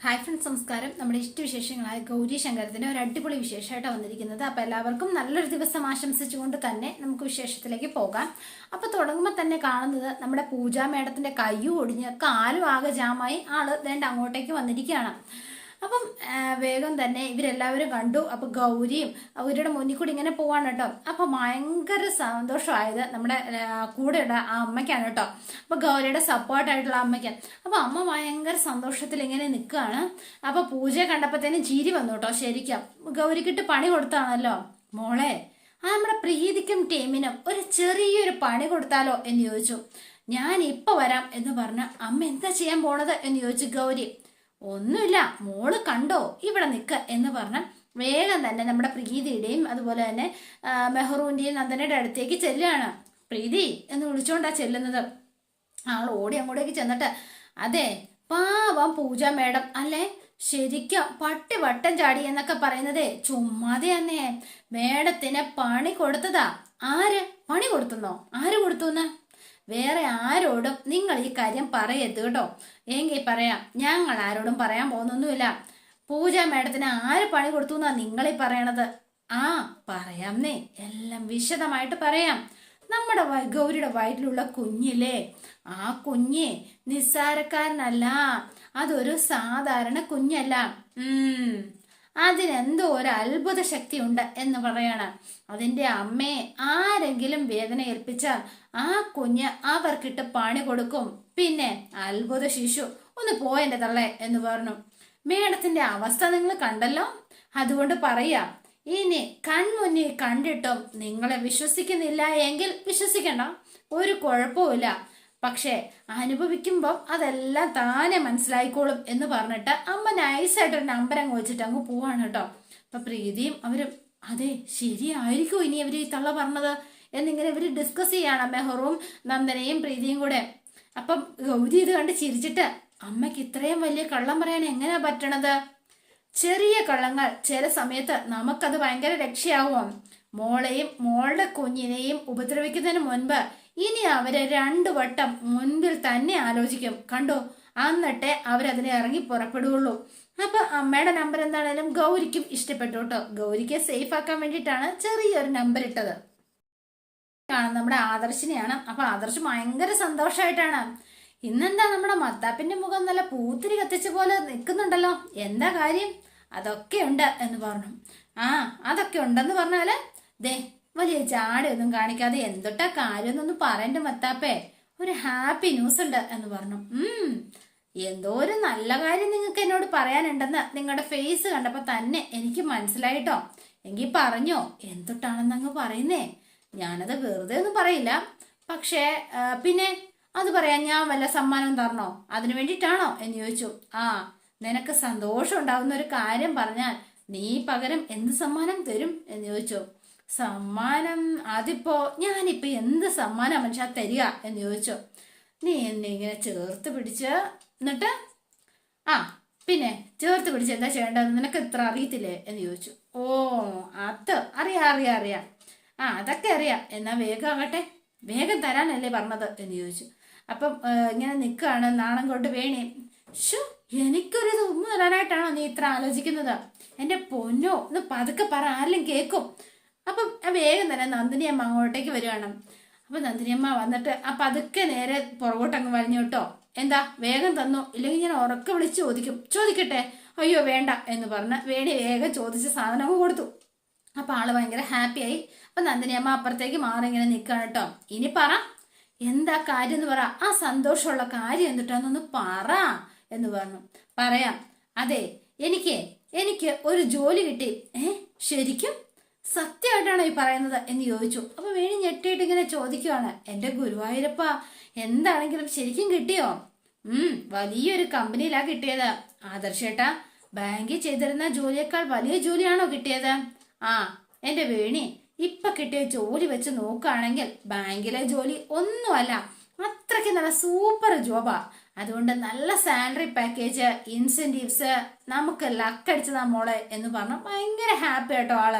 Hi friends നമസ്കാരം. നമ്മുടെ ഇഷ്ടവിശേഷങ്ങളായ ഗൗരി ഒരു അടിപൊളി വിശേഷമായിട്ടാണ് വന്നിരിക്കുന്നത്. അപ്പൊ എല്ലാവർക്കും നല്ലൊരു ദിവസം ആശംസിച്ചുകൊണ്ട് തന്നെ നമുക്ക് വിശേഷത്തിലേക്ക് പോകാം. അപ്പൊ തുടങ്ങുമ്പോൾ തന്നെ കാണുന്നത് നമ്മുടെ പൂജാ മേഡത്തിന്റെ കയ്യും ഒടിഞ്ഞ് കാലും ആകെ ജാമായി ആൾ വേണ്ട അങ്ങോട്ടേക്ക് വന്നിരിക്കുകയാണ്. അപ്പം വേഗം തന്നെ ഇവരെല്ലാവരും കണ്ടു. അപ്പൊ ഗൗരിയും അവരുടെ മുന്നിൽ കൂടി ഇങ്ങനെ പോവാണ് കേട്ടോ. അപ്പൊ ഭയങ്കര സന്തോഷമായത് നമ്മുടെ കൂടെയുള്ള ആ അമ്മയ്ക്കാണ് കേട്ടോ. അപ്പൊ ഗൗരിയുടെ സപ്പോർട്ടായിട്ടുള്ള അമ്മയ്ക്ക്. അപ്പൊ അമ്മ ഭയങ്കര സന്തോഷത്തിൽ ഇങ്ങനെ നിൽക്കുകയാണ്. അപ്പൊ പൂജയെ കണ്ടപ്പോഴത്തേനും ചിരി വന്നു കേട്ടോ ശരിക്കും. ഗൗരിക്കിട്ട് പണി കൊടുത്താണല്ലോ. മോളെ ആ നമ്മുടെ പ്രീതിക്കും ടീമിനും ഒരു ചെറിയൊരു പണി കൊടുത്താലോ എന്ന് ചോദിച്ചു. ഞാൻ ഇപ്പൊ വരാം എന്ന് പറഞ്ഞ അമ്മ എന്താ ചെയ്യാൻ പോണത് എന്ന് ചോദിച്ചു ഗൗരി. ഒന്നുമില്ല. മോൾ കണ്ടോ? ഇവിടെ നിൽക്ക എന്ന് പറഞ്ഞ വേഗം തന്നെ നമ്മുടെ പ്രീതിയുടെയും അതുപോലെ തന്നെ ആ, മെഹ്റൂന്റെയും നന്ദനയുടെ അടുത്തേക്ക് ചെല്ലുകയാണ്. പ്രീതി എന്ന് വിളിച്ചോണ്ടാ ചെല്ലുന്നത്. ആൾ ഓടി അങ്ങോട്ടേക്ക് ചെന്നിട്ട് അതെ പാവം പൂജ മേഡം അല്ലേ? ശരിക്കും പട്ടി വട്ടം ചാടി എന്നൊക്കെ പറയുന്നതേ ചുമ്മാതെ തന്നെ മേഡത്തിന് പണി കൊടുത്തതാ. ആര്? പണി കൊടുത്തുന്നോ? ആര് കൊടുത്തുന്ന്? വേറെ ആരോടും നിങ്ങൾ ഈ കാര്യം പറയരുത് കേട്ടോ. എങ്കിൽ പറയാം ഞങ്ങൾ ആരോടും പറയാൻ പോകുന്നൊന്നുമില്ല. പൂജ മേഡത്തിന് ആര് പണി കൊടുത്തു എന്നാ നിങ്ങളെ പറയണത്? ആ പറയാംന്നേ. എല്ലാം വിശദമായിട്ട് പറയാം. നമ്മുടെ ഗൗരിയുടെ വയറ്റിലുള്ള കുഞ്ഞില്ലേ? ആ കുഞ്ഞ് നിസ്സാരക്കാരനല്ല. അതൊരു സാധാരണ കുഞ്ഞല്ല. അതിനെന്തോ ഒരു അത്ഭുത ശക്തി ഉണ്ട് എന്ന് പറയാണ്. അതിന്റെ അമ്മയെ ആരെങ്കിലും വേദന ഏൽപ്പിച്ചാൽ ആ കുഞ്ഞ് അവർക്കിട്ട് പണി കൊടുക്കും. പിന്നെ അത്ഭുത ശിശു ഒന്ന് പോയെന്റെ തള്ളേ എന്ന് പറഞ്ഞു. മേടത്തിന്റെ അവസ്ഥ നിങ്ങൾ കണ്ടല്ലോ? അതുകൊണ്ട് പറയാ ഇനി കൺമുന്നിൽ കണ്ടിട്ടും നിങ്ങളെ വിശ്വസിക്കുന്നില്ല എങ്കിൽ വിശ്വസിക്കണ്ട. ഒരു കുഴപ്പവുമില്ല പക്ഷേ അനുഭവിക്കുമ്പോൾ അതെല്ലാം താനെ മനസ്സിലായിക്കോളും എന്ന് പറഞ്ഞിട്ട് അമ്മ നൈസായിട്ട് ഒരു നമ്പർ അങ്ങ് വെച്ചിട്ട് അങ്ങ് പോവാണ് കേട്ടോ. അപ്പൊ പ്രീതിയും അവരും അതെ ശരിയായിരിക്കും ഇനി അവർ ഈ തള്ള പറഞ്ഞത്? എന്നിങ്ങനെ ഇവർ ഡിസ്കസ് ചെയ്യാണ് മെഹറും നന്ദനയും പ്രീതിയും കൂടെ. അപ്പം ഗൗരി ഇത് കണ്ട് ചിരിച്ചിട്ട് അമ്മയ്ക്ക് ഇത്രയും വലിയ കള്ളം പറയാൻ എങ്ങനെയാ പറ്റണത്? ചെറിയ കള്ളങ്ങൾ ചില സമയത്ത് നമുക്കത് ഭയങ്കര രക്ഷയാവും. മോളെയും മോളുടെ കുഞ്ഞിനെയും ഉപദ്രവിക്കുന്നതിന് മുൻപ് ഇനി അവരെ രണ്ടു വട്ടം മുൻപിൽ തന്നെ ആലോചിക്കും. കണ്ടോ? എന്നിട്ടേ അവരതിനെ ഇറങ്ങി പുറപ്പെടുകയുള്ളൂ അപ്പൊ അമ്മയുടെ നമ്പർ എന്താണേലും ഗൗരിക്കും ഇഷ്ടപ്പെട്ടു കേട്ടോ. ഗൗരിക്ക് സേഫ് ആക്കാൻ വേണ്ടിയിട്ടാണ് ചെറിയൊരു നമ്പർ ഇട്ടത്. ആണ് നമ്മുടെ ആദർശിനെയാണ്. അപ്പൊ ആദർശ് ഭയങ്കര സന്തോഷമായിട്ടാണ് ഇന്നെന്താ നമ്മുടെ മത്താപ്പിന്റെ മുഖം നല്ല പൂത്തിരി കത്തിച്ച പോലെ നിൽക്കുന്നുണ്ടല്ലോ എന്താ കാര്യം? അതൊക്കെ ഉണ്ട് എന്ന് പറഞ്ഞു. ആ അതൊക്കെ ഉണ്ടെന്ന് പറഞ്ഞാൽ ദേ വലിയ ജാടയൊന്നും കാണിക്കാതെ എന്തൊട്ടാ കാര്യം എന്നൊന്നും പറയണ്ട മത്താപ്പേ ഒരു ഹാപ്പി ന്യൂസ് ഉണ്ട് എന്ന് പറഞ്ഞു. ഉം എന്തോ ഒരു നല്ല കാര്യം നിങ്ങൾക്ക് എന്നോട് പറയാനുണ്ടെന്ന് നിങ്ങളുടെ ഫേസ് കണ്ടപ്പോ തന്നെ എനിക്ക് മനസ്സിലായിട്ടോ. എങ്കിൽ പറഞ്ഞോ എന്തൊട്ടാണെന്ന് അങ്ങ് പറയുന്നേ. ഞാനത് വെറുതെ ഒന്നും പറയില്ല. പക്ഷേ പിന്നെ അത് പറയാൻ ഞാൻ വല്ല സമ്മാനം തരണോ? അതിനു വേണ്ടിയിട്ടാണോ? എന്ന് ചോദിച്ചു. ആ നിനക്ക് സന്തോഷം ഉണ്ടാവുന്ന ഒരു കാര്യം പറഞ്ഞാൽ നീ പകരം എന്ത് സമ്മാനം തരും? എന്ന് ചോദിച്ചു. സമ്മാനം അതിപ്പോ ഞാനിപ്പോ എന്ത് സമ്മാനം മനുഷ്യ തരിക? എന്ന് ചോദിച്ചു. നീ എന്നെ ഇങ്ങനെ ചേർത്ത് പിടിച്ച് എന്നിട്ട്? ആ പിന്നെ ചേർത്ത് പിടിച്ച് എന്താ ചെയ്യേണ്ടത്? നിനക്ക് ഇത്ര അറിയത്തില്ലേ? എന്ന് ചോദിച്ചു. ഓ അത് അറിയാം അറിയാം അറിയാം. ആ അതൊക്കെ അറിയാം. എന്നാ വേഗം ആവട്ടെ. വേഗം തരാനല്ലേ പറഞ്ഞത് എന്ന് ചോദിച്ചു. അപ്പം ഇങ്ങനെ നിൽക്കുകയാണ് നാണം കൊണ്ട് വേണേ. ഷോ എനിക്കൊരു ഉമ്മ തരാനായിട്ടാണോ നീ ഇത്ര ആലോചിക്കുന്നത്? എന്റെ പൊന്നോ ഒന്ന് പതുക്കെ പറ. ആരെങ്കിലും കേൾക്കും അപ്പം വേഗം തന്നെ നന്ദിനിയമ്മ അങ്ങോട്ടേക്ക് വരുവാണ്. അപ്പൊ നന്ദിനിയമ്മ വന്നിട്ട് ആ പതുക്കെ നേരെ പുറകോട്ട് അങ്ങ് കേട്ടോ. എന്താ വേഗം തന്നു? ഇല്ലെങ്കിൽ ഞാൻ ഉറക്കെ വിളിച്ച് ചോദിക്കും. ചോദിക്കട്ടെ? അയ്യോ വേണ്ട എന്ന് പറഞ്ഞ് വേണി വേഗം ചോദിച്ച സാധനം കൊടുത്തു. അപ്പൊ ആൾ ഭയങ്കര ഹാപ്പിയായി അപ്പൊ നന്ദിനി അമ്മ അപ്പുറത്തേക്ക് മാറി ഇങ്ങനെ നിൽക്കുകയാണ് കേട്ടോ. ഇനി പറ എന്താ കാര്യം എന്ന് പറ. ആ സന്തോഷമുള്ള കാര്യം എന്തിട്ടാന്നൊന്ന് പറ എന്ന് പറഞ്ഞു. പറയാം അതെ എനിക്ക് എനിക്ക് ഒരു ജോലി കിട്ടി. ഏ ശരിക്കും? സത്യമായിട്ടാണോ ഈ പറയുന്നത് എന്ന് ചോദിച്ചു. അപ്പൊ വേണി ഞെട്ടിയിട്ട് ഇങ്ങനെ ചോദിക്കുവാണ്. എന്റെ ഗുരുവായൂരപ്പ എന്താണെങ്കിലും ശരിക്കും കിട്ടിയോ? ഉം വലിയൊരു കമ്പനിയിലാ കിട്ടിയത്. ആദർശേട്ടാ ബാങ്കിൽ ചെയ്തിരുന്ന ജോലിയേക്കാൾ വലിയ ജോലിയാണോ കിട്ടിയത്? ആ എന്റെ വേണി ഇപ്പൊ കിട്ടിയ ജോലി വെച്ച് നോക്കുകയാണെങ്കിൽ ബാങ്കിലെ ജോലി ഒന്നുമല്ല അത്രയ്ക്ക് നല്ല സൂപ്പർ ജോബാ അതുകൊണ്ട് നല്ല സാലറി പാക്കേജ് ഇൻസെന്റീവ്സ് നമുക്ക് ലക്കടിച്ചതാ മോളെ എന്ന് പറഞ്ഞു ഭയങ്കര ഹാപ്പി ആട്ടോ ആൾ.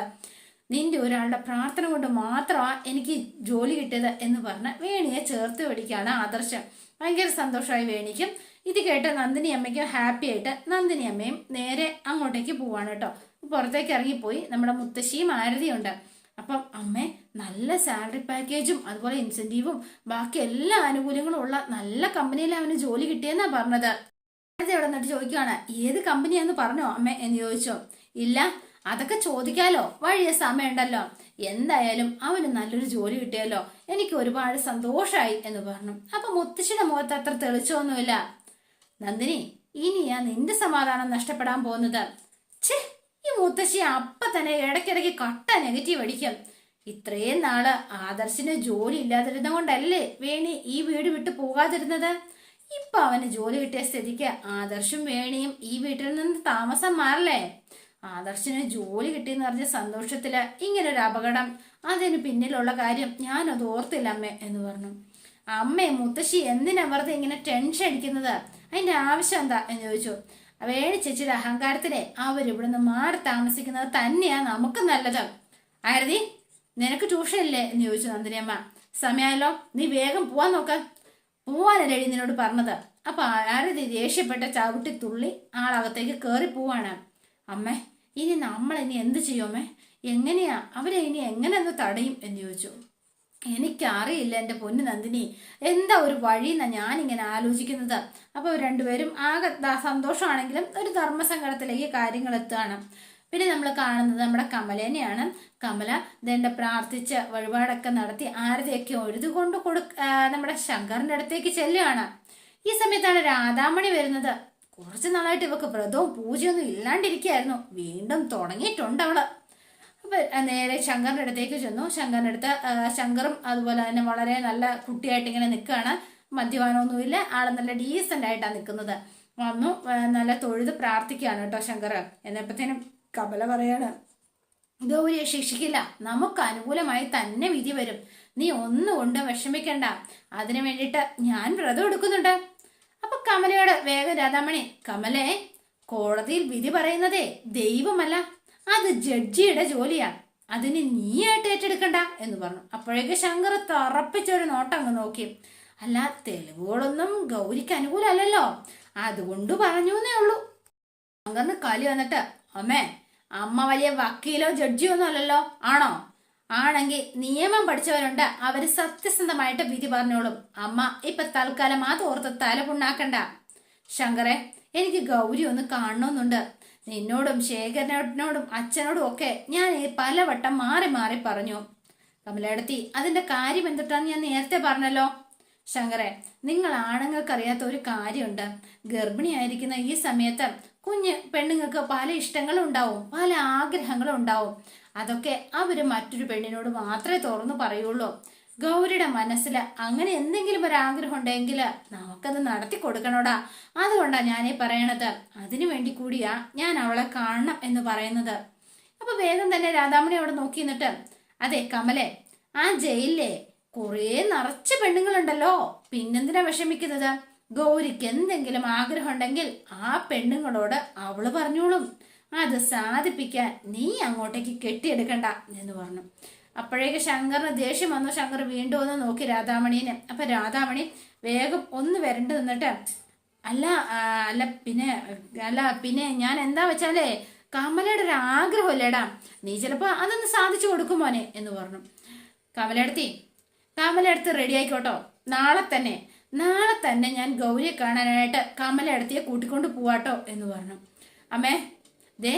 നിന്റെ ഒരാളുടെ പ്രാർത്ഥന കൊണ്ട് മാത്രമാണ് എനിക്ക് ജോലി കിട്ടിയത് എന്ന് പറഞ്ഞ വേണിയെ ചേർത്ത് പിടിക്കുകയാണ് ആദർശം. ഭയങ്കര സന്തോഷമായി വേണിക്കും. ഇത് കേട്ട് നന്ദിനി അമ്മയ്ക്ക് ഹാപ്പി ആയിട്ട് നന്ദിനി അമ്മയും നേരെ അങ്ങോട്ടേക്ക് പോവാണ് കേട്ടോ. പുറത്തേക്ക് ഇറങ്ങിപ്പോയി. നമ്മുടെ മുത്തശ്ശിയും ആരതിയുണ്ട്. അപ്പം അമ്മേ നല്ല സാലറി പാക്കേജും അതുപോലെ ഇൻസെന്റീവും ബാക്കി എല്ലാ ആനുകൂല്യങ്ങളും ഉള്ള നല്ല കമ്പനിയിൽ അവന് ജോലി കിട്ടിയെന്നാ പറഞ്ഞത്. ആരതി അവിടെ നിന്നിട്ട് ചോദിക്കുകയാണ് ഏത് കമ്പനിയാന്ന് പറഞ്ഞോ അമ്മ? എന്ന് ചോദിച്ചോ. ഇല്ല അതൊക്കെ ചോദിക്കാലോ. വഴിയ സമയമുണ്ടല്ലോ. എന്തായാലും അവന് നല്ലൊരു ജോലി കിട്ടിയല്ലോ. എനിക്ക് ഒരുപാട് സന്തോഷമായി എന്ന് പറഞ്ഞു. അപ്പൊ മുത്തശ്ശിയുടെ മുഖത്ത് അത്ര തെളിച്ചൊന്നുമില്ല നന്ദിനി ഇനിയാ നിന്റെ സമാധാനം നഷ്ടപ്പെടാൻ പോകുന്നത്. ഛേ മുത്തശ്ശി അപ്പ തന്നെ ഇടയ്ക്കിടയ്ക്ക് കട്ട നെഗറ്റീവ് അടിക്കാം. ഇത്രയും നാൾ ആദർശിന് ജോലി ഇല്ലാതിരുന്ന കൊണ്ടല്ലേ വേണി ഈ വീട് വിട്ടു പോകാതിരുന്നത്? ഇപ്പൊ അവന് ജോലി കിട്ടിയ സ്ഥിതിക്ക് ആദർശും വേണിയും ഈ വീട്ടിൽ നിന്ന് താമസം മാറല്ലേ? ആദർശിന് ജോലി കിട്ടിയെന്ന് പറഞ്ഞ സന്തോഷത്തിൽ ഇങ്ങനെ ഒരു അപകടം. അതിന് പിന്നിലുള്ള കാര്യം ഞാനത് ഓർത്തില്ല അമ്മേ എന്ന് പറഞ്ഞു. അമ്മേ മുത്തശ്ശി എന്തിനാ വെറുതെ ഇങ്ങനെ ടെൻഷൻ അടിക്കുന്നത്? അതിന്റെ ആവശ്യം എന്താ എന്ന് ചോദിച്ചു. വേണി ചേച്ചിയുടെ അഹങ്കാരത്തിലെ അവരിവിടുന്ന് മാറി താമസിക്കുന്നത് തന്നെയാ നമുക്ക് നല്ലത്. ആരതി നിനക്ക് ട്യൂഷൻ ഇല്ലേ എന്ന് ചോദിച്ചു നന്ദിനിയമ്മ. സമയമായല്ലോ നീ വേഗം പോവാൻ നോക്ക്. പോവാനല്ലേ നിന്നോട് പറഞ്ഞത്? അപ്പൊ ആരതി ദേഷ്യപ്പെട്ട ചവിട്ടി തുള്ളി ആളകത്തേക്ക് കയറി പോവാണ്. അമ്മേ ഇനി നമ്മൾ ഇനി എന്ത് ചെയ്യുമേ എങ്ങനെയാ? അവരെ ഇനി എങ്ങനെ ഒന്ന് തടയും എന്ന് ചോദിച്ചു. എനിക്കറിയില്ല എന്റെ പൊന്നു നന്ദിനി. എന്താ ഒരു വഴി എന്നാ ഞാനിങ്ങനെ ആലോചിക്കുന്നത്? അപ്പോൾ രണ്ടുപേരും ആകെ സന്തോഷമാണെങ്കിലും ഒരു ധർമ്മസങ്കടത്തിലേക്ക് കാര്യങ്ങൾ എത്തുകയാണ്. പിന്നെ നമ്മൾ കാണുന്നത് നമ്മുടെ കമലേനെയാണ്. കമല ഇതെന്റെ പ്രാർത്ഥിച്ച് വഴിപാടൊക്കെ നടത്തി ആരതിയൊക്കെ ഒഴുതുകൊണ്ട് കൊടു നമ്മുടെ ശങ്കറിന്റെ അടുത്തേക്ക് ചെല്ലുകയാണ്. ഈ സമയത്താണ് രാധാമണി വരുന്നത്. കുറച്ച് നാളായിട്ട് ഇവക്ക് വ്രതവും പൂജയൊന്നും ഇല്ലാണ്ടിരിക്കുകയായിരുന്നു. വീണ്ടും തുടങ്ങിയിട്ടുണ്ട് അവൾ. അപ്പൊ നേരെ ശങ്കറിന്റെ അടുത്തേക്ക് ചെന്നു. ശങ്കറിന്റെ അടുത്ത് ശങ്കറും അതുപോലെ തന്നെ വളരെ നല്ല കുട്ടിയായിട്ട് ഇങ്ങനെ നിൽക്കുകയാണ് മദ്യപാനമൊന്നുമില്ല. ആൾ നല്ല ഡീസന്റ് ആയിട്ടാണ് നിൽക്കുന്നത് വന്നു നല്ല തൊഴുത് പ്രാർത്ഥിക്കുകയാണ് കേട്ടോ ശങ്കർ എന്നപ്പത്തേനും കമല പറയാണ് ഗൗരിയെ ശിക്ഷിക്കില്ല. നമുക്ക് അനുകൂലമായി തന്നെ വിധി വരും. നീ ഒന്നുകൊണ്ട് വിഷമിക്കണ്ട. അതിനു വേണ്ടിയിട്ട് ഞാൻ വ്രതം എടുക്കുന്നുണ്ട്. അപ്പൊ കമലയോട് വേഗം രാധാമണി കമലേ കോടതിയിൽ വിധി പറയുന്നതേ ദൈവമല്ല. അത് ജഡ്ജിയുടെ ജോലിയാ. അതിന് നീയായിട്ട് ഏറ്റെടുക്കണ്ട എന്ന് പറഞ്ഞു. അപ്പോഴേക്ക് ശങ്കർ തറപ്പിച്ചൊരു നോട്ടം അങ്ങ് നോക്കി. അല്ല തെളിവുകളൊന്നും ഗൗരിക്ക് അനുകൂലമല്ലല്ലോ അതുകൊണ്ട് പറഞ്ഞു എന്നേ ഉള്ളൂ. ശങ്കറിന് കളി വന്നിട്ട് അമ്മേ അമ്മ വലിയ വക്കീലോ ജഡ്ജിയോ ഒന്നും അല്ലല്ലോ. ആണോ? ആണെങ്കിൽ നിയമം പഠിച്ചവരുണ്ട്. അവർ സത്യസന്ധമായിട്ട് വിധി പറഞ്ഞോളും. അമ്മ ഇപ്പൊ തൽക്കാലം ആ തോർത്ത് തല പുണ്ണാക്കണ്ട. ശങ്കറെ എനിക്ക് ഗൗരി ഒന്ന് കാണണമെന്നുണ്ട് നിന്നോടും ശേഖരനോടും അച്ഛനോടും ഒക്കെ ഞാൻ പലവട്ടം മാറി മാറി പറഞ്ഞു. കമലടത്തി അതിന്റെ കാര്യം എന്തിട്ടാന്ന് ഞാൻ നേരത്തെ പറഞ്ഞല്ലോ. ശങ്കറെ നിങ്ങൾ ആണുങ്ങൾക്കറിയാത്ത ഒരു കാര്യമുണ്ട്. ഗർഭിണിയായിരിക്കുന്ന ഈ സമയത്ത് കുഞ്ഞ് പെണ്ണുങ്ങൾക്ക് പല ഇഷ്ടങ്ങളും ഉണ്ടാവും പല ആഗ്രഹങ്ങളും ഉണ്ടാവും. അതൊക്കെ അവർ മറ്റൊരു പെണ്ണിനോട് മാത്രമേ തുറന്നു പറയുള്ളൂ. ഗൗരിയുടെ മനസ്സിൽ അങ്ങനെ എന്തെങ്കിലും ഒരു ആഗ്രഹം ഉണ്ടെങ്കിൽ നമുക്കത് നടത്തി കൊടുക്കണോടാ. അതുകൊണ്ടാ ഞാനീ പറയണത്. അതിനു വേണ്ടി കൂടിയാ ഞാൻ അവളെ കാണണം എന്ന് പറയുന്നത്. അപ്പൊ വേഗം തന്നെ രാധാമണി അവിടെ നോക്കി നിന്നിട്ട് അതെ കമലെ ആ ജയിലിലെ കുറേ നിറച്ച് പെണ്ണുങ്ങളുണ്ടല്ലോ. പിന്നെന്തിനാ വിഷമിക്കുന്നത്? ഗൗരിക്ക് എന്തെങ്കിലും ആഗ്രഹം ഉണ്ടെങ്കിൽ ആ പെണ്ണുങ്ങളോട് അവൾ പറഞ്ഞോളും. അത് സാധിപ്പിക്കാൻ നീ അങ്ങോട്ടേക്ക് കെട്ടിയെടുക്കണ്ട എന്ന് പറഞ്ഞു. അപ്പോഴേക്ക് ശങ്കറിന് ദേഷ്യം വന്നു. ശങ്കർ വീണ്ടും ഒന്ന് നോക്കി രാധാമണീനെ. അപ്പൊ രാധാമണി വേഗം ഒന്ന് വരണ്ടു നിന്നിട്ട് അല്ല അല്ല പിന്നെ അല്ല പിന്നെ ഞാൻ എന്താ വെച്ചാലേ കമലയുടെ ഒരു ആഗ്രഹമല്ലേടാ. നീ ചിലപ്പോ അതൊന്ന് സാധിച്ചു കൊടുക്കും മോനെ എന്ന് പറഞ്ഞു. കമലടുത്തി കമലടുത്ത് റെഡി ആയിക്കോട്ടോ. നാളെ തന്നെ നാളെ തന്നെ ഞാൻ ഗൗരിയെ കാണാനായിട്ട് കമലടുത്തിയെ കൂട്ടിക്കൊണ്ട് പോവാട്ടോ എന്ന് പറഞ്ഞു. അമ്മേ ദേ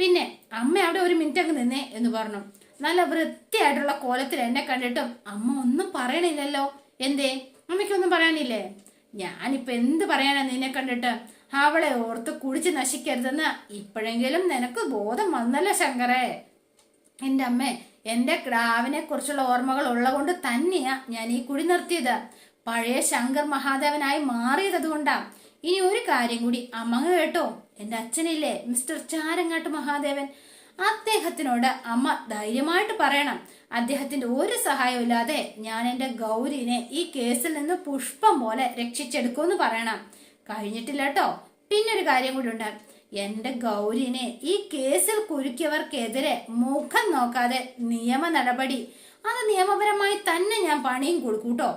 പിന്നെ അമ്മ അവിടെ ഒരു മിനിറ്റ് അങ്ങ് നിന്നേ എന്ന് പറഞ്ഞു. നല്ല വൃത്തിയായിട്ടുള്ള കോലത്തിൽ എന്നെ കണ്ടിട്ടും അമ്മ ഒന്നും പറയണില്ലല്ലോ. എന്തേ? അമ്മയ്ക്കൊന്നും പറയാനില്ലേ? ഞാനിപ്പോ എന്ത് പറയാനാ നിന്നെ കണ്ടിട്ട്? അവളെ ഓർത്ത് കുടിച്ച് നശിക്കരുതെന്ന് ഇപ്പോഴെങ്കിലും നിനക്ക് ബോധം വന്നല്ലോ ശങ്കറേ എന്റെ അമ്മ എന്റെ ക്രാവിനെ കുറിച്ചുള്ള ഓർമ്മകൾ ഉള്ളതുകൊണ്ട് തന്നെയാ ഞാൻ ഈ കുടി നിർത്തിയത്. പഴയ ശങ്കർ മഹാദേവനായി മാറിയത് ഇനി ഒരു കാര്യം കൂടി അമ്മ കേട്ടോ. എന്റെ അച്ഛനില്ലേ മിസ്റ്റർ ചാരങ്ങാട്ട് മഹാദേവൻ? അദ്ദേഹത്തിനോട് അമ്മ ധൈര്യമായിട്ട് പറയണം. അദ്ദേഹത്തിന്റെ ഒരു സഹായവും ഇല്ലാതെ ഞാൻ എന്റെ ഗൗരിനെ ഈ കേസിൽ നിന്ന് പുഷ്പം പോലെ രക്ഷിച്ചെടുക്കുമെന്ന് പറയണം. കഴിഞ്ഞിട്ടില്ല കേട്ടോ പിന്നൊരു കാര്യം കൂടി ഉണ്ട്. എന്റെ ഗൗരിനെ ഈ കേസിൽ കുരുക്കിയവർക്കെതിരെ മുഖം നോക്കാതെ നിയമ നടപടി. അത് നിയമപരമായി തന്നെ ഞാൻ പണിയും കൊടുക്കൂട്ടോ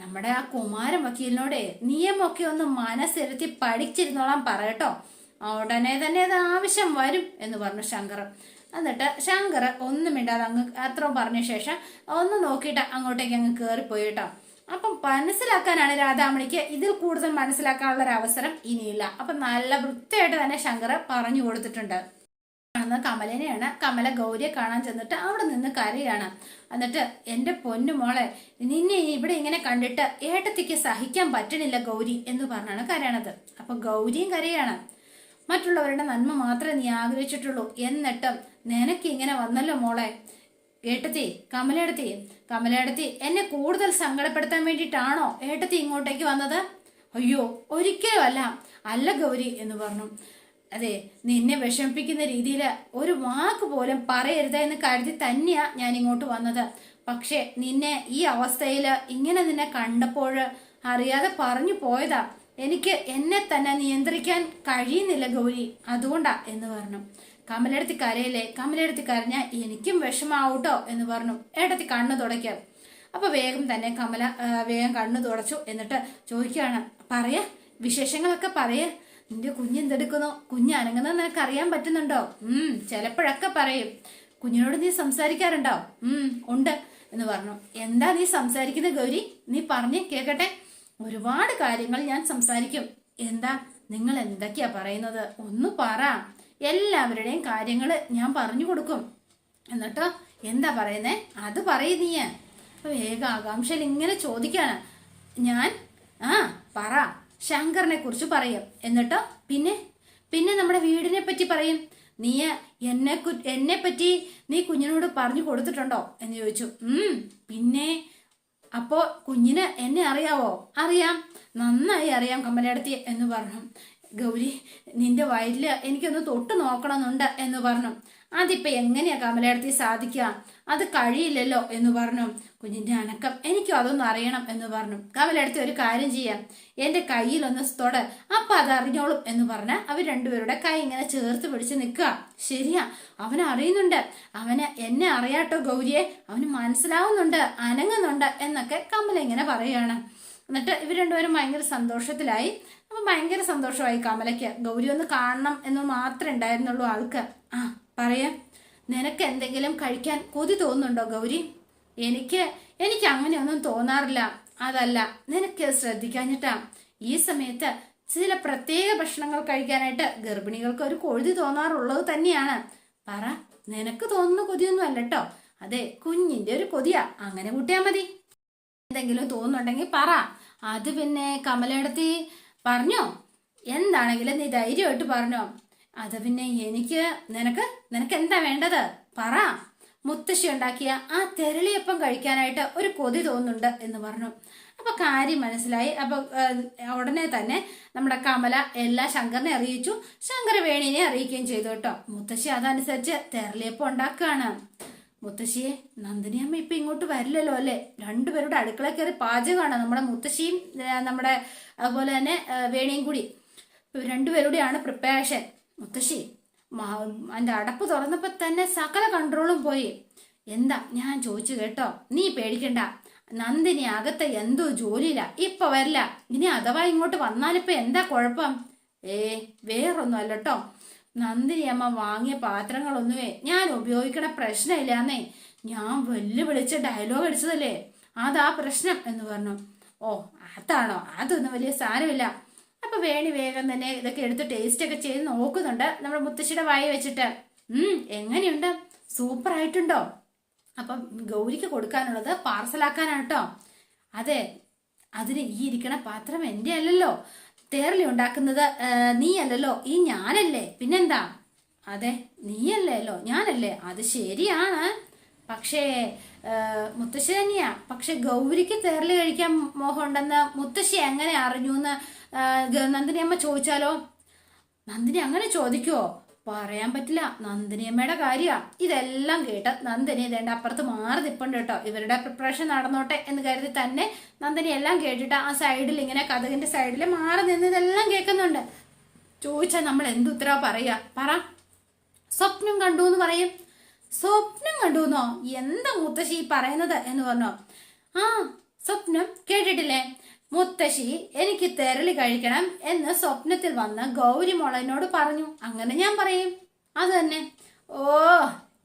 നമ്മുടെ ആ കുമാരൻ വക്കീലിനോടെ നിയമമൊക്കെ ഒന്ന് മനസ്സിരുത്തി പഠിച്ചിരുന്നോളാം പറയട്ടോ ഉടനെ തന്നെ അത് ആവശ്യം വരും എന്ന് പറഞ്ഞു ശങ്കർ. എന്നിട്ട് ശങ്കർ ഒന്നും മിണ്ടാതെ അങ്ങ് അത്ര പറഞ്ഞ ശേഷം ഒന്ന് നോക്കിയിട്ട് അങ്ങോട്ടേക്ക് അങ്ങ് കയറിപ്പോയി കേട്ടോ അപ്പം മനസ്സിലാക്കാനാണ് രാധാമണിക്ക് ഇതിൽ കൂടുതൽ മനസ്സിലാക്കാനുള്ള ഒരു അവസരം ഇനിയില്ല. അപ്പം നല്ല വൃത്തിയായിട്ട് തന്നെ ശങ്കർ പറഞ്ഞു കൊടുത്തിട്ടുണ്ട്. കാണുന്നത് കമലിനെയാണ് കമല ഗൗരിയെ കാണാൻ ചെന്നിട്ട് അവിടെ നിന്ന് കരയാണ്. എന്നിട്ട് എന്റെ പൊന്നു മോളെ നിന്നെ ഇവിടെ ഇങ്ങനെ കണ്ടിട്ട് ഏട്ടത്തിക്ക് സഹിക്കാൻ പറ്റണില്ല ഗൗരി എന്ന് പറഞ്ഞാണ് കരയണത്. അപ്പൊ ഗൗരിയും കരയാണ്. മറ്റുള്ളവരുടെ നന്മ മാത്രമേ നീ ആഗ്രഹിച്ചിട്ടുള്ളൂ. എന്നിട്ടും നിനക്ക് ഇങ്ങനെ വന്നല്ലോ മോളെ. ഏട്ടത്തി കമലയെടുത്തി കമലയെടുത്തി എന്നെ കൂടുതൽ സങ്കടപ്പെടുത്താൻ വേണ്ടിയിട്ടാണോ ഏട്ടത്തി ഇങ്ങോട്ടേക്ക് വന്നത്? അയ്യോ ഒരിക്കലും അല്ല. അല്ല ഗൗരി എന്ന് പറഞ്ഞു. അതെ നിന്നെ വിഷമിപ്പിക്കുന്ന രീതിയിൽ ഒരു വാക്ക് പോലും പറയരുത് എന്ന് കരുതി തന്നെയാ ഞാൻ ഇങ്ങോട്ട് വന്നത്. പക്ഷെ നിന്നെ ഈ അവസ്ഥയിൽ ഇങ്ങനെ നിന്നെ കണ്ടപ്പോൾ അറിയാതെ പറഞ്ഞു പോയതാ. എനിക്ക് എന്നെ തന്നെ നിയന്ത്രിക്കാൻ കഴിയുന്നില്ല ഗൗരി. അതുകൊണ്ടാ എന്ന് പറഞ്ഞു. കമലെടുത്തി കരയില്ലേ കമലെടുത്തി കരഞ്ഞ എനിക്കും വിഷമാവൂട്ടോ എന്ന് പറഞ്ഞു. ഏട്ടത്തി കണ്ണു തുടയ്ക്കാം. അപ്പൊ വേഗം തന്നെ കമല വേഗം കണ്ണു തുടച്ചു എന്നിട്ട് ചോദിക്കുകയാണ് പറയ വിശേഷങ്ങളൊക്കെ പറയ. നിന്റെ കുഞ്ഞെന്തെടുക്കുന്നു കുഞ്ഞ് അനങ്ങുന്നത് നിനക്ക് അറിയാൻ പറ്റുന്നുണ്ടോ? ഉം ചിലപ്പോഴൊക്കെ പറയും. കുഞ്ഞിനോട് നീ സംസാരിക്കാറുണ്ടോ? ഉം ഉണ്ട് എന്ന് പറഞ്ഞു. എന്താ നീ സംസാരിക്കുന്ന ഗൗരി? നീ പറഞ്ഞ് കേക്കട്ടെ. ഒരുപാട് കാര്യങ്ങൾ ഞാൻ സംസാരിക്കും. എന്താ? നിങ്ങൾ എന്തൊക്കെയാ പറയുന്നത്? ഒന്ന് പറ. എല്ലാവരുടെയും കാര്യങ്ങൾ ഞാൻ പറഞ്ഞു കൊടുക്കും. എന്നിട്ടോ? എന്താ പറയുന്നേ? അത് പറയു നീ വേഗം ആകാംക്ഷയിൽ ഇങ്ങനെ ചോദിക്കാണ്. ഞാൻ ആ പറ. ശങ്കറിനെ കുറിച്ച് പറയും. എന്നിട്ടോ? പിന്നെ? പിന്നെ നമ്മുടെ വീടിനെ പറ്റി പറയും. നീ എന്നെ എന്നെ പറ്റി നീ കുഞ്ഞിനോട് പറഞ്ഞു കൊടുത്തിട്ടുണ്ടോ? എന്ന് ചോദിച്ചു. ഉം. പിന്നെ? അപ്പോ കുഞ്ഞിന് എന്നെ അറിയാവോ? അറിയാം. നന്നായി അറിയാം കമലടത്തി എന്ന് പറഞ്ഞു. ഗൗരി നിന്റെ വയറ്റിൽ എനിക്കൊന്ന് തൊട്ട് നോക്കണമെന്നുണ്ട് എന്ന് പറഞ്ഞു. അതിപ്പോ എങ്ങനെയാ കമലടത്തി സാധിക്കുക? അത് കഴിയില്ലല്ലോ എന്ന് പറഞ്ഞു. കുഞ്ഞിന്റെ അനക്കം എനിക്കും അതൊന്നും അറിയണം എന്ന് പറഞ്ഞു. കമലെടുത്ത് ഒരു കാര്യം ചെയ്യാം. എന്റെ കയ്യിലൊന്ന് തൊട്. അപ്പൊ അത് എന്ന് പറഞ്ഞ അവർ രണ്ടുപേരുടെ കൈ ഇങ്ങനെ ചേർത്ത് പിടിച്ച് നിൽക്കുക. ശരിയാ അവൻ അറിയുന്നുണ്ട്. അവന് എന്നെ അറിയാട്ടോ ഗൗരിയെ. അവന് മനസ്സിലാവുന്നുണ്ട് അനങ്ങുന്നുണ്ട് എന്നൊക്കെ കമല ഇങ്ങനെ പറയുകയാണ്. എന്നിട്ട് ഇവർ രണ്ടുപേരും ഭയങ്കര സന്തോഷത്തിലായി. അപ്പൊ ഭയങ്കര സന്തോഷമായി കമലയ്ക്ക്. ഗൗരി ഒന്ന് കാണണം എന്ന് മാത്രമേ ഉണ്ടായിരുന്നുള്ളൂ ആൾക്ക്. ആ പറയാ. നിനക്ക് എന്തെങ്കിലും കഴിക്കാൻ കൊതി തോന്നുന്നുണ്ടോ ഗൗരി? എനിക്ക് എനിക്ക് അങ്ങനെയൊന്നും തോന്നാറില്ല. അതല്ല നിനക്ക് ശ്രദ്ധിക്കാഞ്ഞിട്ടാ. ഈ സമയത്ത് ചില പ്രത്യേക ഭക്ഷണങ്ങൾ കഴിക്കാനായിട്ട് ഗർഭിണികൾക്ക് ഒരു കൊഴുതി തോന്നാറുള്ളത് തന്നെയാണ്. പറ നിനക്ക് തോന്നുന്ന കൊതിയൊന്നും അല്ല കേട്ടോ അതെ കുഞ്ഞിന്റെ ഒരു കൊതിയാ. അങ്ങനെ കൂട്ടിയാ മതി. എന്തെങ്കിലും തോന്നുന്നുണ്ടെങ്കിൽ പറ. അത് പിന്നെ കമലയിടത്തി പറഞ്ഞോ? എന്താണെങ്കിലും നീ ധൈര്യമായിട്ട് പറഞ്ഞോ. അത് പിന്നെ എനിക്ക് നിനക്ക് നിനക്ക് എന്താ വേണ്ടത്? പറ. മുത്തശ്ശി ഉണ്ടാക്കിയ ആ തെരളിയപ്പം കഴിക്കാനായിട്ട് ഒരു കൊതി തോന്നുന്നുണ്ട് എന്ന് പറഞ്ഞു. അപ്പൊ കാര്യം മനസ്സിലായി. അപ്പൊ ഉടനെ തന്നെ നമ്മുടെ കമല എല്ലാ ശങ്കറിനെ അറിയിച്ചു. ശങ്കര വേണീനെ അറിയിക്കുകയും ചെയ്തു കേട്ടോ. മുത്തശ്ശി അതനുസരിച്ച് തെരളിയപ്പം ഉണ്ടാക്കുകയാണ്. മുത്തശ്ശിയെ നന്ദിനി അമ്മ ഇപ്പൊ ഇങ്ങോട്ട് വരില്ലല്ലോ അല്ലേ? രണ്ടുപേരുടെ അടുക്കള കയറി പാചകമാണ് നമ്മുടെ മുത്തശ്ശിയും നമ്മുടെ അതുപോലെ തന്നെ വേണിയും കൂടി. രണ്ടുപേരുടെയാണ് പ്രിപ്പറേഷൻ മുത്തശ്ശി എന്റെ അടപ്പ് തുറന്നപ്പോൾ തന്നെ സകല കൺട്രോളും പോയി. എന്താ ഞാൻ ചോദിച്ചു കേട്ടോ? നീ പേടിക്കണ്ട. നന്ദിനി അകത്ത് എന്തോ ജോലിയില്ല ഇപ്പൊ വരില്ല. ഇനി അഥവാ ഇങ്ങോട്ട് വന്നാലിപ്പോ എന്താ കുഴപ്പം? ഏ വേറൊന്നും അല്ലട്ടോ നന്ദിനി അമ്മ വാങ്ങിയ പാത്രങ്ങളൊന്നുമേ ഞാൻ ഉപയോഗിക്കണ പ്രശ്നമില്ലാന്നേ. ഞാൻ വെല്ലുവിളിച്ച് ഡയലോഗ് അടിച്ചതല്ലേ? അതാ പ്രശ്നം എന്ന് പറഞ്ഞു. ഓ അതാണോ? അതൊന്നും വലിയ സാരമില്ല. അപ്പൊ വേണി വേഗം തന്നെ ഇതൊക്കെ എടുത്ത് ടേസ്റ്റ് ഒക്കെ ചെയ്ത് നോക്കുന്നുണ്ട്. നമ്മുടെ മുത്തശ്ശിയുടെ വായ വെച്ചിട്ട് എങ്ങനെയുണ്ട്? സൂപ്പർ ആയിട്ടുണ്ടോ? അപ്പം ഗൗരിക്ക് കൊടുക്കാനുള്ളത് പാർസലാക്കാനാണ് കേട്ടോ അതെ അതിന് ഈ ഇരിക്കണ പാത്രം എന്റെ അല്ലല്ലോ. തേറലി ഉണ്ടാക്കുന്നത് നീ അല്ലല്ലോ. ഈ ഞാനല്ലേ. പിന്നെന്താ? അതെ നീയല്ലേ അല്ലോ. ഞാനല്ലേ. അത് ശരിയാണ്. പക്ഷേ മുത്തശ്ശി തന്നെയാ. പക്ഷെ ഗൗരിക്ക് തേറലി കഴിക്കാൻ മോഹമുണ്ടെന്ന് മുത്തശ്ശി എങ്ങനെ അറിഞ്ഞു എന്ന് നന്ദിനി അമ്മ ചോദിച്ചാലോ? നന്ദിനി അങ്ങനെ ചോദിക്കുവോ? പറയാൻ പറ്റില്ല. നന്ദിനിയമ്മയുടെ കാര്യമാണ് ഇതെല്ലാം കേട്ട് നന്ദിനി ഇതേണ്ട അപ്പുറത്ത് മാറി നിപ്പുണ്ട് കേട്ടോ. ഇവരുടെ പ്രിപ്പറേഷൻ നടന്നോട്ടെ എന്ന് കരുതി തന്നെ നന്ദിനി എല്ലാം കേട്ടിട്ട് ആ സൈഡിൽ ഇങ്ങനെ കഥകിന്റെ സൈഡിൽ മാറി നിന്ന് ഇതെല്ലാം കേൾക്കുന്നുണ്ട്. ചോദിച്ചാൽ നമ്മൾ എന്ത് ഉത്തരവാ പറയാ? പറ. സ്വപ്നം കണ്ടു എന്ന് പറയും. സ്വപ്നം കണ്ടു എന്നോ എന്താ മുത്തശ്ശി പറയുന്നത് എന്ന് പറഞ്ഞോ. ആ സ്വപ്നം കേട്ടിട്ടില്ലേ? മുത്തശ്ശി എനിക്ക് തെരളി കഴിക്കണം എന്ന് സ്വപ്നത്തിൽ വന്ന ഗൗരി മോളനോട് പറഞ്ഞു. അങ്ങനെ ഞാൻ പറയും. അത് തന്നെ. ഓ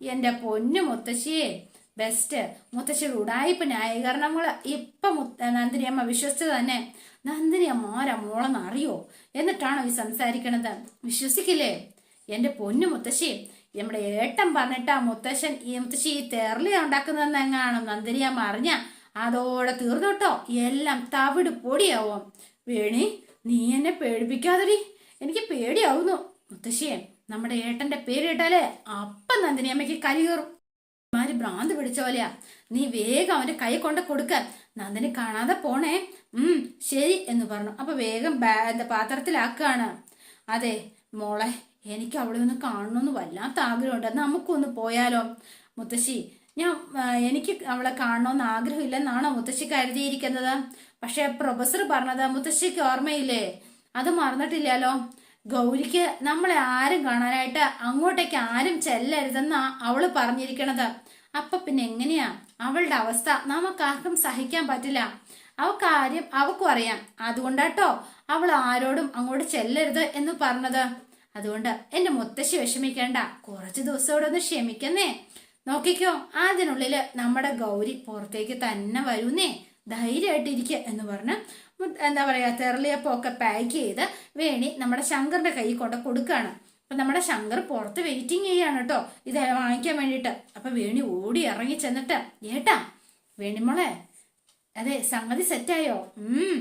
എന്റെ പൊന്നു മുത്തശ്ശിയെ ബെസ്റ്റ് മുത്തശ്ശിയുടെ ഉടായ്പ ന്യായീകരണങ്ങൾ ഇപ്പൊ മുത്ത- നന്ദിനിയമ്മ വിശ്വസിച്ചത് തന്നെ. നന്ദിനിയമ്മ ആരാ മോളെന്ന് അറിയോ? എന്നിട്ടാണോ ഈ സംസാരിക്കണത്? വിശ്വസിക്കില്ലേ? എന്റെ പൊന്നു മുത്തശ്ശി നമ്മുടെ ഏട്ടൻ പറഞ്ഞിട്ടാ മുത്തശ്ശൻ ഈ മുത്തശ്ശി ഈ തെരളി ഉണ്ടാക്കുന്നതെന്ന് എങ്ങാണോ നന്ദിനിയമ്മ അറിഞ്ഞ? അതോടെ തീർന്നോട്ടോ എല്ലാം തവിട് പൊടിയാവും. വേണി നീ എന്നെ പേടിപ്പിക്കാതെടി. എനിക്ക് പേടിയാവുന്നു. മുത്തശ്ശിയെ നമ്മുടെ ഏട്ടന്റെ പേര് കേട്ടാലേ അപ്പം നന്ദിനിയമ്മയ്ക്ക് കയറും. മാര് ഭ്രാന്ത് പിടിച്ച പോലെയാ. നീ വേഗം അവന്റെ കൈ കൊണ്ട് കൊടുക്ക. നന്ദിനി കാണാതെ പോണേ. ഉം ശരി എന്ന് പറഞ്ഞു. അപ്പൊ വേഗം പാത്രത്തിലാക്കാണ്. അതെ മോളെ എനിക്ക് അവിടെ ഒന്ന് കാണണമെന്ന് വല്ലാത്ത ആഗ്രഹമുണ്ട്. നമുക്കൊന്ന് പോയാലോ? മുത്തശ്ശി ഞാൻ എനിക്ക് അവളെ കാണണമെന്ന് ആഗ്രഹമില്ലെന്നാണോ മുത്തശ്ശി കരുതിയിരിക്കുന്നത്? പക്ഷെ പ്രൊഫസർ പറഞ്ഞത് മുത്തശ്ശിക്ക് ഓർമ്മയില്ലേ? അത് മറന്നിട്ടില്ലല്ലോ. ഗൗരിക്ക് നമ്മളെ ആരും കാണാനായിട്ട് അങ്ങോട്ടേക്ക് ആരും ചെല്ലരുതെന്നാ അവൾ പറഞ്ഞിരിക്കണത്. അപ്പൊ പിന്നെ എങ്ങനെയാ? അവളുടെ അവസ്ഥ നമുക്കാർക്കും സഹിക്കാൻ പറ്റില്ല. അവ ആര്യം അവക്കും അറിയാം. അതുകൊണ്ടാട്ടോ അവൾ ആരോടും അങ്ങോട്ട് ചെല്ലരുത് എന്ന് പറഞ്ഞത്. അതുകൊണ്ട് എന്റെ മുത്തശ്ശി വിഷമിക്കേണ്ട. കുറച്ച് ദിവസം ഇവിടെ ഒന്ന് ക്ഷമിക്കുന്നേ. നോക്കിക്കോ അതിനുള്ളിൽ നമ്മുടെ ഗൗരി പുറത്തേക്ക് തന്നെ വരൂന്നേ. ധൈര്യമായിട്ടിരിക്കുക എന്ന് പറഞ്ഞ് എന്താ പറയാ തെരളിയപ്പൊക്കെ പാക്ക് ചെയ്ത് വേണി നമ്മുടെ ശങ്കറിന്റെ കൈ കൊണ്ട് കൊടുക്കുകയാണ് അപ്പൊ നമ്മുടെ ശങ്കർ പുറത്ത് വെയിറ്റിംഗ് ചെയ്യാണ് കേട്ടോ ഇത് വാങ്ങിക്കാൻ വേണ്ടിട്ട് അപ്പൊ വേണി ഓടി ഇറങ്ങി ചെന്നിട്ട് ഏട്ടാ വേണിമോളെ അതെ സംഗതി സെറ്റായോ ഉം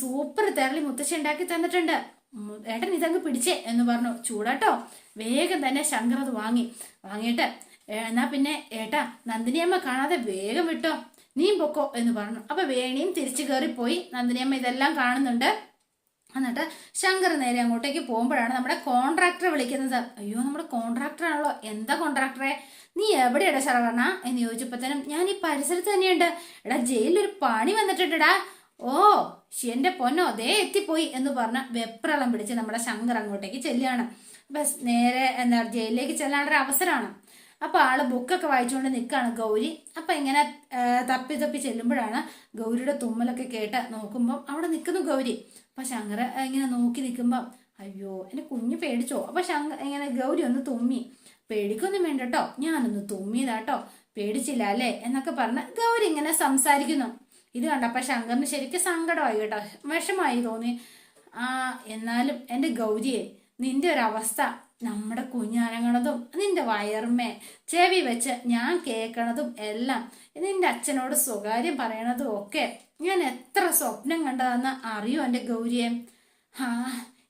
സൂപ്പർ തെരളി മുത്തശ്ശി ഉണ്ടാക്കി തന്നിട്ടുണ്ട്. ഏട്ടൻ ഇതങ്ങ് പിടിച്ചേ എന്ന് പറഞ്ഞു. ചൂടാട്ടോ. വേഗം തന്നെ ശങ്കർ അത് വാങ്ങി. വാങ്ങിയിട്ട് "ഏ, എന്നാ പിന്നെ ഏട്ടാ നന്ദിനിയമ്മ കാണാതെ വേഗം വിട്ടോ. നീ പൊക്കോ എന്ന് പറഞ്ഞു. അപ്പൊ വേണിയും തിരിച്ചു കയറിപ്പോയി നന്ദിനിയമ്മ ഇതെല്ലാം കാണുന്നുണ്ട്. എന്നിട്ട് ശങ്കർ നേരെ അങ്ങോട്ടേക്ക് പോകുമ്പോഴാണ് നമ്മുടെ കോൺട്രാക്ടറെ വിളിക്കുന്നത്. അയ്യോ നമ്മുടെ കോൺട്രാക്ടർ ആണല്ലോ. എന്താ കോൺട്രാക്ടറെ നീ എവിടെയാടാ ശരവണ എന്ന് ചോദിച്ചപ്പോഴത്തേനും ഞാൻ ഈ പരിസരത്ത് തന്നെയുണ്ട്. എടാ ജയിലിൽ ഒരു പണി വന്നിട്ടുണ്ടെടാ. ഓ എന്റെ പൊന്നോ ദേ എത്തിപ്പോയി എന്ന് പറഞ്ഞ വെപ്രളം പിടിച്ച് നമ്മുടെ ശങ്കർ അങ്ങോട്ടേക്ക് ചെല്ലുകയാണ്. ബസ് നേരെ എന്താ ജയിലിലേക്ക് ചെല്ലാനൊരു അവസരമാണ്. അപ്പൊ ആൾ ബുക്കൊക്കെ വായിച്ചുകൊണ്ട് നിൽക്കുകയാണ് ഗൗരി. അപ്പൊ ഇങ്ങനെ തപ്പി തപ്പി ചെല്ലുമ്പോഴാണ് ഗൗരിയുടെ തുമ്മലൊക്കെ കേട്ട് നോക്കുമ്പോൾ അവിടെ നിൽക്കുന്നു ഗൗരി. അപ്പൊ ശങ്കർ ഇങ്ങനെ നോക്കി നിൽക്കുമ്പോൾ അയ്യോ എന്റെ കുഞ്ഞ് പേടിച്ചോ? അപ്പൊ ശങ്കർ ഇങ്ങനെ ഗൗരി ഒന്ന് തുമ്മി. പേടിക്കൊന്നും വേണ്ട കേട്ടോ ഞാനൊന്ന് തുമ്മിയതാട്ടോ പേടിച്ചില്ല അല്ലേ? എന്നൊക്കെ പറഞ്ഞ് ഗൗരി ഇങ്ങനെ സംസാരിക്കുന്നു. ഇത് കണ്ടപ്പോൾ ശങ്കറിന് ശരിക്കും സങ്കടമായി കേട്ടോ. വിഷമായി തോന്നി. ആ എന്നാലും എന്റെ ഗൗരിയെ നിന്റെ ഒരവസ്ഥ നമ്മുടെ കുഞ്ഞാനങ്ങണതും നിന്റെ വയർമേ ചെവി വെച്ച് ഞാൻ കേൾക്കണതും എല്ലാം നിന്റെ അച്ഛനോട് സ്വകാര്യം പറയണതും ഒക്കെ ഞാൻ എത്ര സ്വപ്നം കണ്ടതെന്ന് അറിയോ എന്റെ ഗൗരിയെ? ആ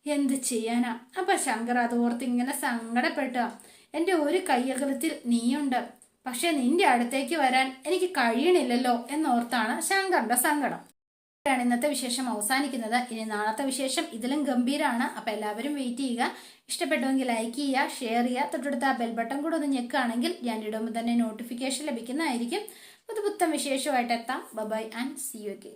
എന്ത് ചെയ്യാനാ? അപ്പൊ ശങ്കർ അതോർത്ത് ഇങ്ങനെ സങ്കടപ്പെട്ട എന്റെ ഒരു കയ്യകലത്തിൽ നീയുണ്ട്. പക്ഷെ നിന്റെ അടുത്തേക്ക് വരാൻ എനിക്ക് കഴിയണില്ലല്ലോ എന്നോർത്താണ് ശങ്കറിന്റെ സങ്കടം. ാണ് ഇന്നത്തെ വിശേഷം. അവസാനിക്കുന്നത്. ഇനി നാളത്തെ വിശേഷം ഇതിലും ഗംഭീരമാണ് അപ്പൊ എല്ലാവരും വെയിറ്റ് ചെയ്യുക. ഇഷ്ടപ്പെട്ടുവെങ്കിൽ ലൈക്ക് ചെയ്യുക ഷെയർ ചെയ്യുക. തൊട്ടടുത്ത ആ ബെൽ ബട്ടൺ കൂടെ ഒന്ന് ഞെക്കുകയാണെങ്കിൽ ഞാൻ ഇടുമ്പോൾ തന്നെ നോട്ടിഫിക്കേഷൻ ലഭിക്കുന്നതായിരിക്കും. പുതുപുത്തം വിശേഷമായിട്ട് എത്താം. Bye and see you K